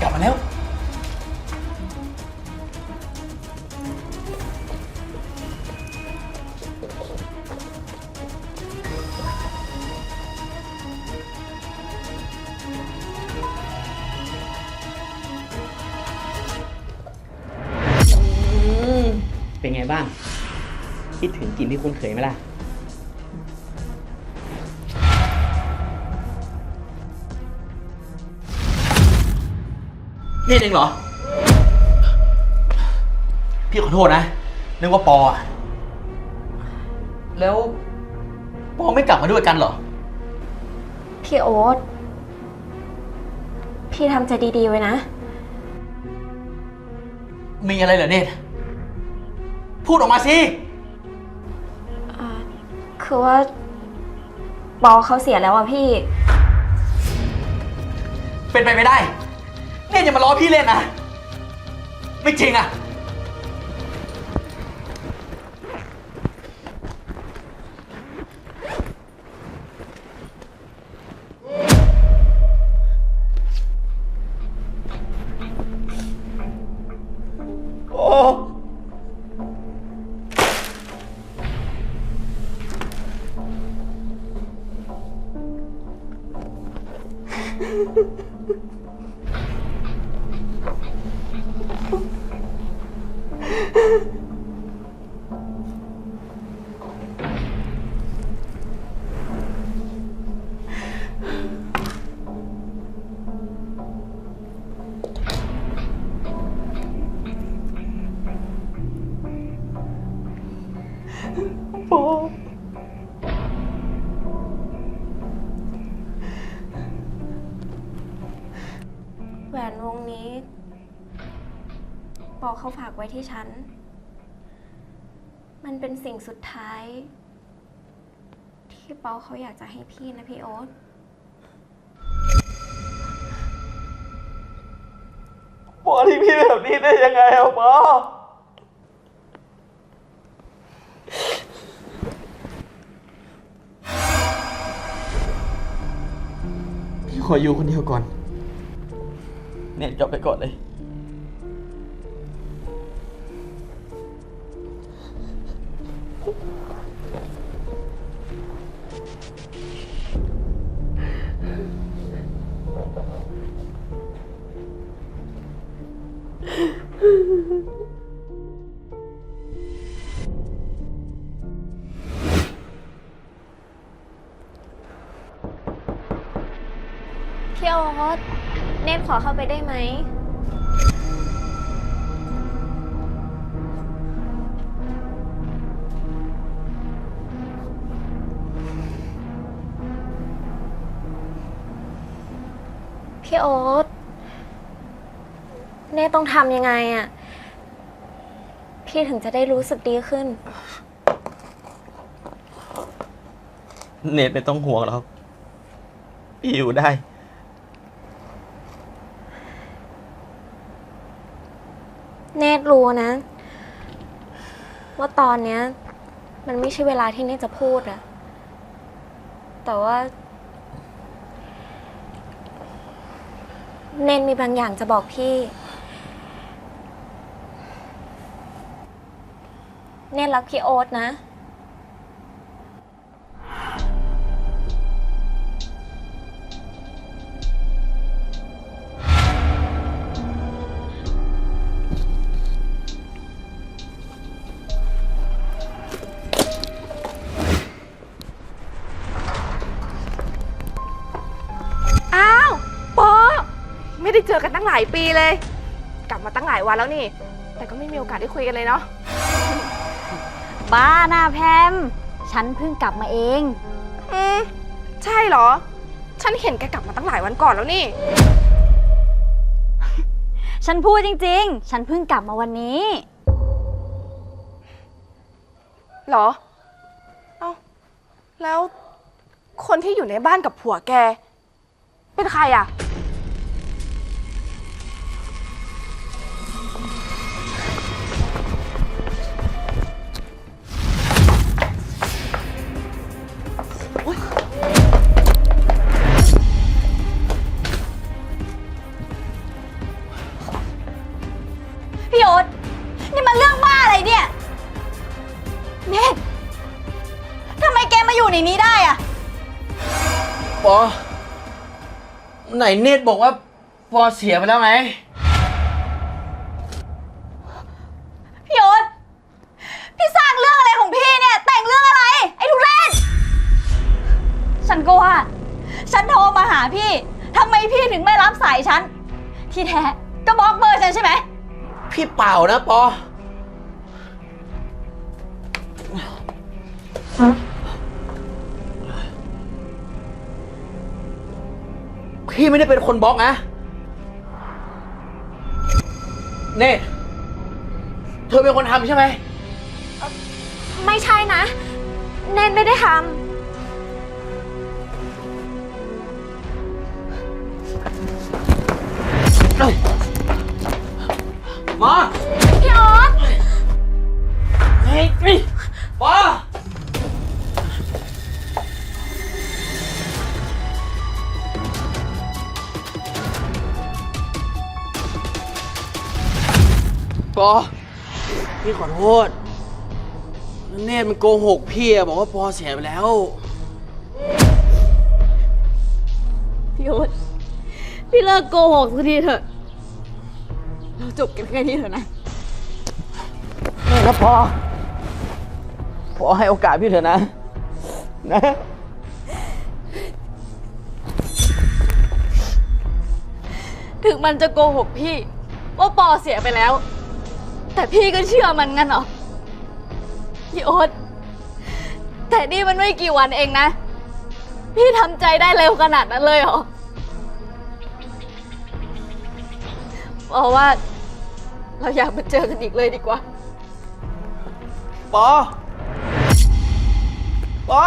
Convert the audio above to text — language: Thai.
กลับมาแล้ว เป็นไงบ้าง คิดถึงกลิ่นที่คุณเคยไหมล่ะ นี่เองเหรอ พี่ขอโทษนะ นึกว่าปออะแล้ว ปอไม่กลับมาด้วยกันเหรอ พี่โอ๊ต พี่ทำใจดีๆไว้นะ มีอะไรเหรอเนตพูดออกมาสิ อ่าคือว่าปอเขาเสียแล้วอะพี่ เป็นไปไม่ได้ เนตอย่ามาล้อพี่เล่นนะ ไม่จริงอะ โอ้แห เขาฝากไว้ที่ฉัน มันเป็นสิ่งสุดท้าย ที่ปอเขาอยากจะให้พี่นะพี่โอ๊ต ปอที่พี่แบบนี้ได้ยังไงอะปอพี่ขออยู่คนเดียวก่อน เน็ตกลับไปก่อนเลย พี่โอ๊ตเนทขอเข้าไปได้ไหม พี่โอ๊ตเนทต้องทำยังไงอะพี่ถึงจะได้รู้สึกดีขึ้น เน็ตไม่ต้องห่วงหรอกพี่อยู่ได้ เนตรู้นะ ว่าตอนเนี้ย มันไม่ใช่เวลาที่เนตจะพูดอะแต่ว่า เนนมีบางอย่างจะบอกพี่ เนนรักพี่โอ๊ตนะ อ้าว ไม่ได้เจอกันตั้งหลายปีเลย กลับมาตั้งหลายวันแล้วนี่ แต่ก็ไม่มีโอกาสได้คุยกันเลยเนาะบ้าหน้าแพม ฉันเพิ่งกลับมาเอง อืมใช่เหรอ ฉันเห็นแกกลับมาตั้งหลายวันก่อนแล้วนี่ ฉันพูดจริง ๆ ฉันเพิ่งกลับมาวันนี้ เหรอ เอ้า แล้วคนที่อยู่ในบ้านกับผัวแก เป็นใครอะ ไหนเนตรบอกว่าปอเสียไปแล้วไงพี่โอ๊ตพี่สร้างเรื่องอะไรของพี่เนี่ย แต่งเรื่องอะไร ไอ้ทุเรศฉันก็ว่า ฉันโทรมาหาพี่ทำไมพี่ถึงไม่รับสายฉัน ที่แท้ก็บล็อกเบอร์ฉันใช่ไหม พี่เปล่านะปอ พี่ไม่ได้เป็นคนบล็อกนะเนตเธอเป็นคนทำใช่ไหม ไม่ใช่นะเนทไม่ได้ทมาำพี่ออส เฮ้ยนี่ป ปอ พี่ขอโทษเนตรมันโกหกพี่อะบอกว่าปอเสียไปแล้ว พี่โอ๊ตพี่เลิกโกหกสักทีเถอะ เราจบกันแค่นี้เถอะนะไม่นะพอ พอให้โอกาสพี่เถอะนะ นะ ถึงมันจะโกหกพี่ ว่าปอเสียไปแล้ว แต่พี่ก็เชื่อมันงั้นเหรอพี่โอ๊ตแต่นี่มันไม่กี่วันเองนะ พี่ทำใจได้เร็วขนาดนั้นเลยเหรอเพราะว่า เราอยากมาเจอกันอีกเลยดีกว่า ปอ ปอ